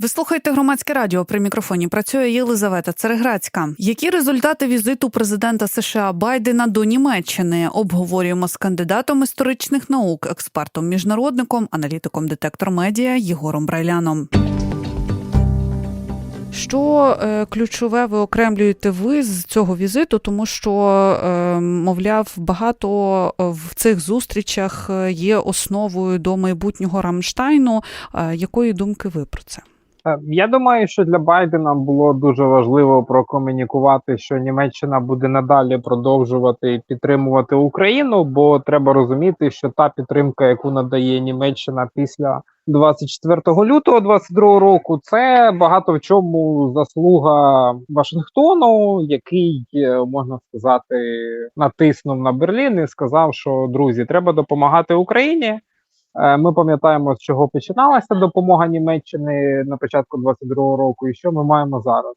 Ви слухаєте громадське радіо. При мікрофоні працює Єлизавета Цереграцька. Які результати візиту президента США Байдена до Німеччини обговорюємо з кандидатом історичних наук, експертом, міжнародником, аналітиком детектор медіа Єгором Брайляном. Що е, ключове ви окремлюєте ви з цього візиту, тому що, е, мовляв, багато в цих зустрічах е, є основою до майбутнього Рамштайну. Е, якої думки ви про це? Е, Я думаю, що для Байдена було дуже важливо прокомунікувати, що Німеччина буде надалі продовжувати підтримувати Україну, бо треба розуміти, що та підтримка, яку надає Німеччина після 24 лютого 22 року, це багато в чому заслуга Вашингтону, який е, можна сказати натиснув на Берлін і сказав, що друзі, треба допомагати Україні. Е, Ми пам'ятаємо, з чого починалася допомога Німеччини на початку 22-го року, і що ми маємо зараз.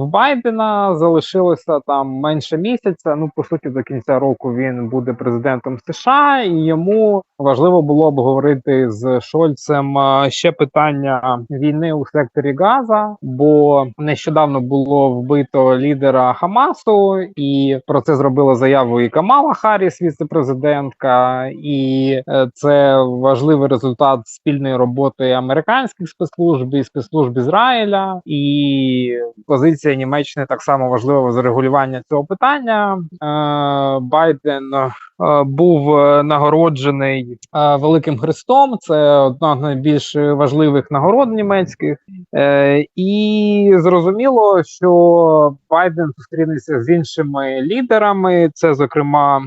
В Байдена залишилося там менше місяця. Ну по суті, до кінця року він буде президентом США, і йому важливо було обговорити з Шольцем е, ще питання війни у секторі Газа, бо нещодавно було вбито лідера Хамасу, і про це зробила заяву і Камала Харріс, віце-президентка, і е, це важливий результат спільної роботи американських спецслужб і спецслужб Ізраїля, і позиція Німеччини так само важлива з регулювання цього питання. Е, Байден е, був нагороджений е, Великим Хрестом. Це одна з найбільш важливих нагород німецьких, і зрозуміло, що Байден зустрінеться з іншими лідерами. Це, зокрема,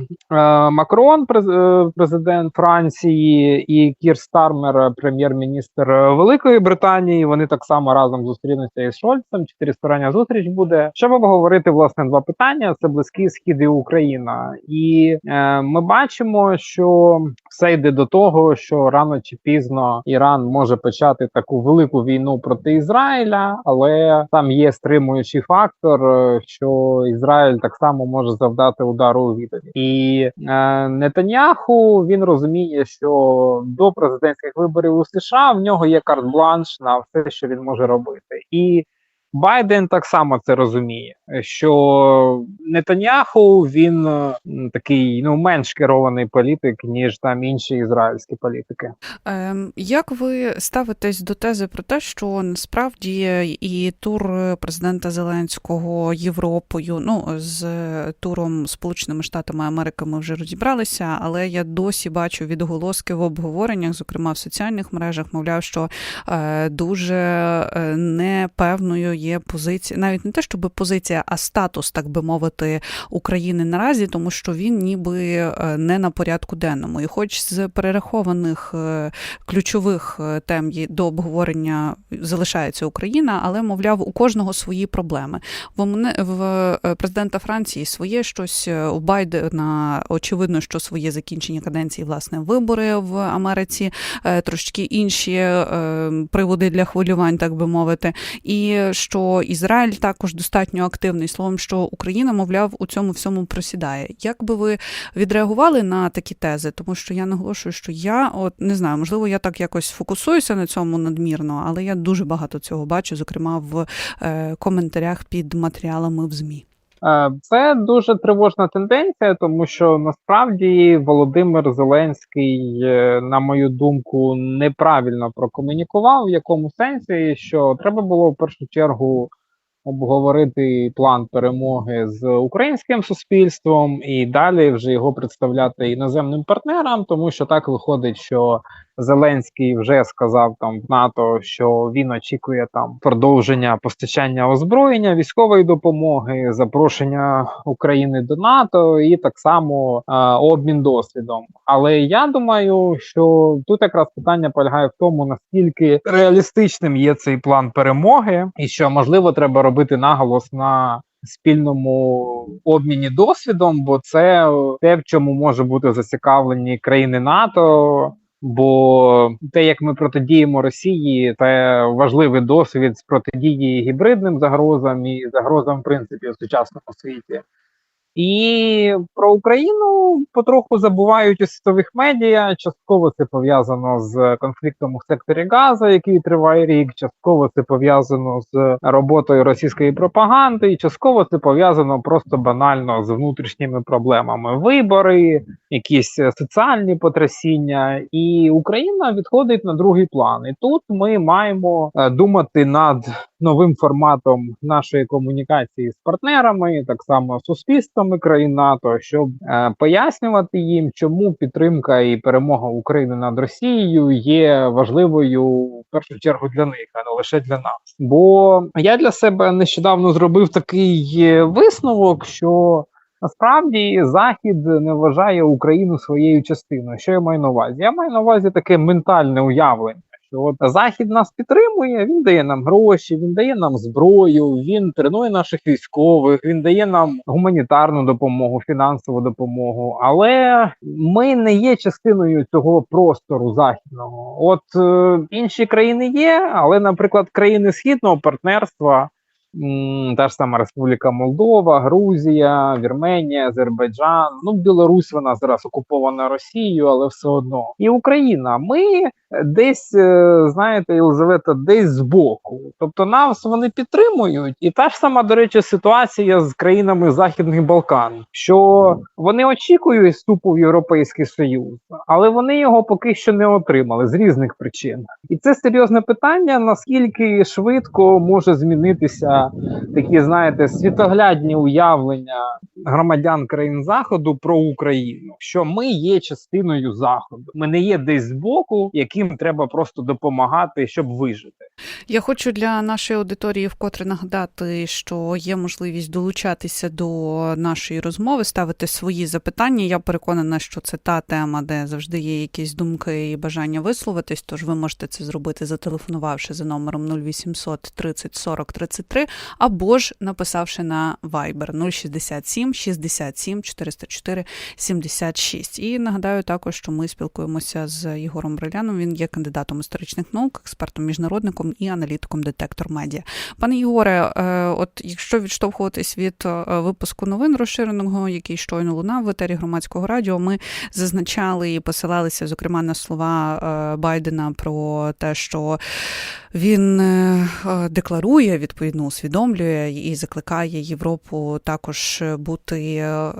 Макрон, през- президент Франції, і Кір Стармер, прем'єр-міністр Великої Британії. Вони так само разом зустрінуться із Шольцем. Чотиристороння зустріч буде. Щоб обговорити власне два питання: це близький схід і Україна. І е, ми бачимо, що все йде до того, що рано чи пізно Іран може почати таку велику війну проти Ізраїля, але там є стримуючий фактор, е, що Ізраїль так само може завдати удару у відповідь. І е, Нетаньяху він розуміє, що до президентських виборів у США в нього є карт-бланш на все, що він може робити, і Байден так само це розуміє, що Нетаньяху він е, такий ну менш керований політик, ніж там інші ізраїльські політики. Ем, Як ви ставитесь до тези про те, що насправді і тур президента Зеленського Європою, ну з туром Сполученими Штатами Америки ми вже розібралися, але я досі бачу відголоски в обговореннях, зокрема в соціальних мережах, мовляв, що е, дуже е, непевною є позиція, навіть не те, щоб позиція, а статус, так би мовити, України наразі, тому що він ніби е, не на порядку денному. І хоч з перерахованих е, ключових е, тем до обговорення залишається Україна, але мовляв, у кожного свої проблеми. В мене в президента Франції своє щось у Байдена очевидно, що своє закінчення каденції, власне, вибори в Америці, трошки інші приводи для хвилювань, так би мовити, і що Ізраїль також достатньо активний словом, що Україна, мовляв, у цьому всьому просідає. Як би ви відреагували на такі тези? Тому що я наголошую, що я от не знаю, можливо, я так якось фокусуюся на цьому надмірно, але я дуже багато цього бачу, зокрема в е, коментарях під матеріалами в ЗМІ. Е, Це дуже тривожна тенденція, тому що насправді Володимир Зеленський, е, на мою думку, неправильно прокомунікував в якому сенсі, що треба було в першу чергу обговорити план перемоги з українським суспільством і далі вже його представляти іноземним партнерам, тому що так виходить, що Зеленський вже сказав там в НАТО, що він очікує там продовження постачання озброєння, військової допомоги, запрошення України до НАТО і так само е, обмін досвідом. Але я думаю, що тут якраз питання полягає в тому, наскільки реалістичним є цей план перемоги, і що можливо треба робити наголос на спільному обміні досвідом, бо це те, в чому може бути зацікавлені країни НАТО. Бо те, як ми протидіємо Росії, це важливий досвід з протидії гібридним загрозам і загрозам, в принципі, у сучасному світі. І про Україну потроху забувають у світових медіа. Частково це пов'язано з конфліктом у секторі Газа, який триває рік. Частково це пов'язано з роботою російської пропаганди, і частково це пов'язано просто банально з внутрішніми проблемами. Вибори, якісь соціальні потрясіння, і Україна відходить на другий план. І тут ми маємо е, думати над новим форматом нашої комунікації з партнерами, так само суспільствами країн НАТО, щоб е, пояснювати їм, чому підтримка і перемога України над Росією є важливою в першу чергу для них, а не лише для нас. Бо я для себе нещодавно зробив такий е, висновок, що Насправді Захід не вважає Україну своєю частиною. Що я маю на увазі? Я маю на увазі таке ментальне уявлення. Що от Захід нас підтримує, він дає нам гроші, він дає нам зброю, він тренує наших військових, він дає нам гуманітарну допомогу, фінансову допомогу. Але ми не є частиною цього простору західного. От е, інші країни є, але, наприклад, країни східного партнерства. Та ж сама Республіка Молдова, Грузія, Вірменія, Азербайджан. Ну, Білорусь вона зараз окупована Росією, але все одно. І Україна. Ми десь, е, знаєте, Єлизавета, десь збоку. Тобто нас вони підтримують, і та ж сама, до речі, ситуація з країнами Західних Балкан, що вони очікують вступу в Європейський Союз, але вони його поки що не отримали з різних причин. І це серйозне питання: наскільки швидко може змінитися такі, знаєте, світоглядні уявлення громадян країн Заходу про Україну, що ми є частиною Заходу, ми не є десь збоку, яким треба просто допомагати, щоб вижити. Я хочу для нашої аудиторії вкотре нагадати, що є можливість долучатися до нашої розмови, ставити свої запитання. Я переконана, що це та тема, де завжди є якісь думки і бажання висловитись. Тож ви можете це зробити, зателефонувавши за номером 0800 30 40 33, або ж написавши на Viber 067 67 404 76. І нагадаю також, що ми спілкуємося з Єгором Бриляном. Він є кандидатом історичних наук, експертом міжнародником і аналітиком детектор медіа. Пане Єгоре, е, от якщо відштовхуватись від е, випуску новин розширеного, який щойно лунав в етері громадського радіо, ми зазначали і посилалися, зокрема, на слова е, Байдена про те, що він е, е, декларує, відповідно усвідомлює і закликає Європу також бути е,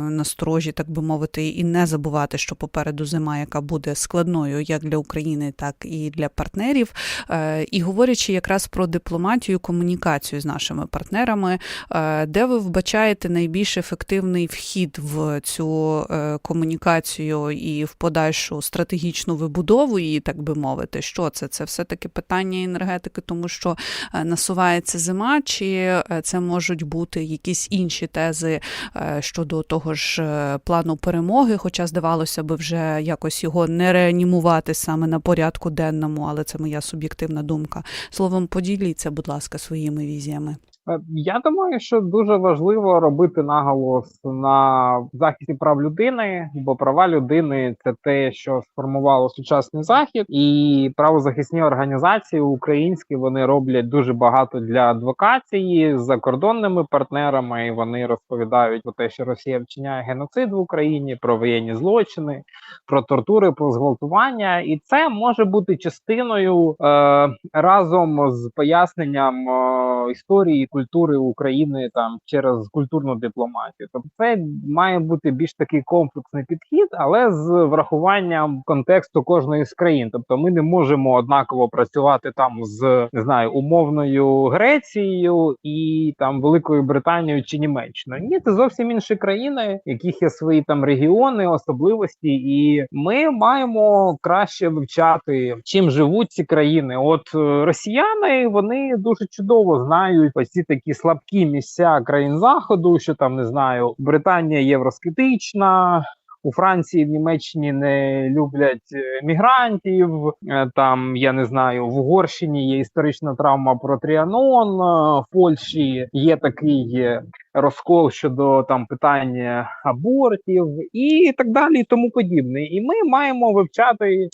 насторожі, так би мовити, і не забувати, що попереду зима, яка буде складною як для України, так і для партнерів. І говорячи якраз про дипломатію, комунікацію з нашими партнерами, де ви вбачаєте найбільш ефективний вхід в цю комунікацію і в подальшу стратегічну вибудову її, так би мовити, що це? Це все таки питання енергетики, тому що е, насувається зима, чи е, це можуть бути якісь інші тези е, щодо того ж плану перемоги, хоча здавалося би вже якось його не реанімувати саме на порядку денному, але це моя суб'єктивна думка. Словом, поділіться, будь ласка, своїми візіями. Е, Я думаю, що дуже важливо робити наголос на захисті прав людини, бо права людини це те, що сформувало сучасний захід, і правозахисні організації українські вони роблять дуже багато для адвокації з закордонними партнерами. І вони розповідають про те, що Росія вчиняє геноцид в Україні, про воєнні злочини, про тортури, про зґвалтування, і це може бути частиною е, разом з поясненням е, історії культури України там через культурну дипломатію. Тобто це має бути більш такий комплексний підхід, але з врахуванням контексту кожної з країн. Тобто, ми не можемо однаково працювати там з не знаю умовною Грецією і там Великою Британією чи Німеччиною. Ні, це зовсім інші країни, яких є свої там регіони, особливості, і ми маємо краще вивчати, чим живуть ці країни. От е, росіяни вони дуже чудово знають ось ці такі слабкі місця країн заходу, що там не знаю, Британія євроскептична. У Франції, в Німеччині не люблять е, мігрантів. Е, Там я не знаю, в Угорщині є історична травма про Тріанон. е, В Польщі є такий розкол щодо там питання абортів і так далі, і тому подібне. І ми маємо вивчати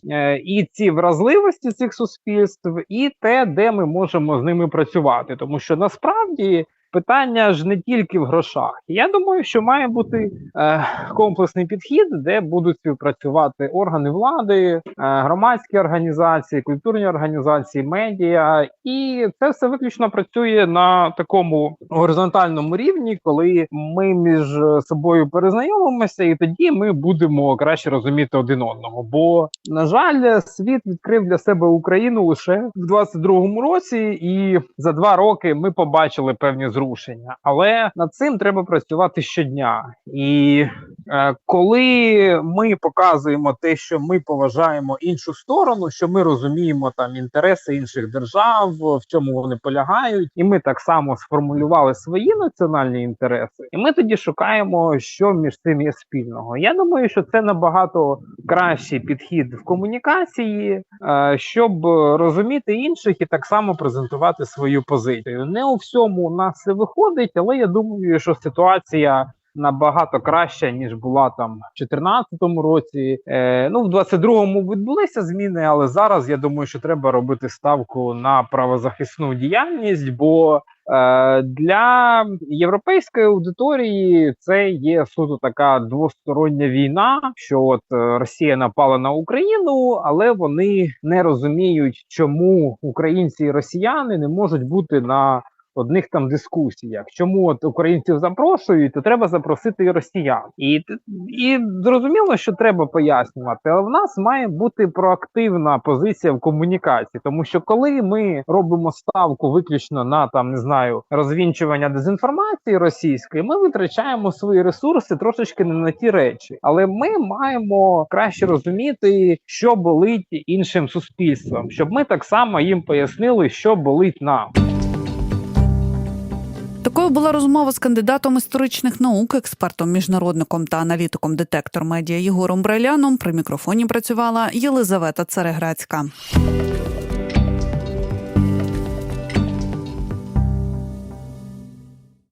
і ці вразливості цих суспільств, і те, де ми можемо з ними працювати, тому що насправді Питання ж не тільки в грошах. Я думаю, що має бути е, комплексний підхід, де будуть співпрацювати органи влади, е, громадські організації, культурні організації, медіа, і це все виключно працює на такому горизонтальному рівні, коли ми між собою перезнайомимося, і тоді ми будемо краще розуміти один одного. Бо на жаль, світ відкрив для себе Україну лише в 22-му році, і за два роки ми побачили певні зрушення. Але над цим треба працювати щодня. І е, коли ми показуємо те, що ми поважаємо іншу сторону, що ми розуміємо там інтереси інших держав, в чому вони полягають, і ми так само сформулювали свої національні інтереси, і ми тоді шукаємо, що між цим є спільного. Я думаю, що це набагато кращий підхід в комунікації, е, щоб розуміти інших і так само презентувати свою позицію. Не у всьому у нас це виходить, але я думаю, що ситуація. Набагато краща ніж була там в 2014 році. Е, ну в 22-му відбулися зміни, але зараз я думаю, що треба робити ставку на правозахисну діяльність, бо е, для європейської аудиторії це є суто така двостороння війна, що от е, Росія напала на Україну, але вони не розуміють, чому українці і росіяни не можуть бути на одних там дискусіях. Чому от українців запрошують, то треба запросити і росіян. І, і зрозуміло, що треба пояснювати, але в нас має бути проактивна позиція в комунікації, тому що коли ми робимо ставку виключно на там не знаю розвінчування дезінформації російської, ми витрачаємо свої ресурси трошечки не на ті речі, але ми маємо краще розуміти, що болить іншим суспільствам, щоб ми так само їм пояснили, що болить нам. Такою була розмова з кандидатом історичних наук, експертом, міжнародником та аналітиком детектор медіа Єгором Браляном. При мікрофоні працювала Єлизавета Цареградська.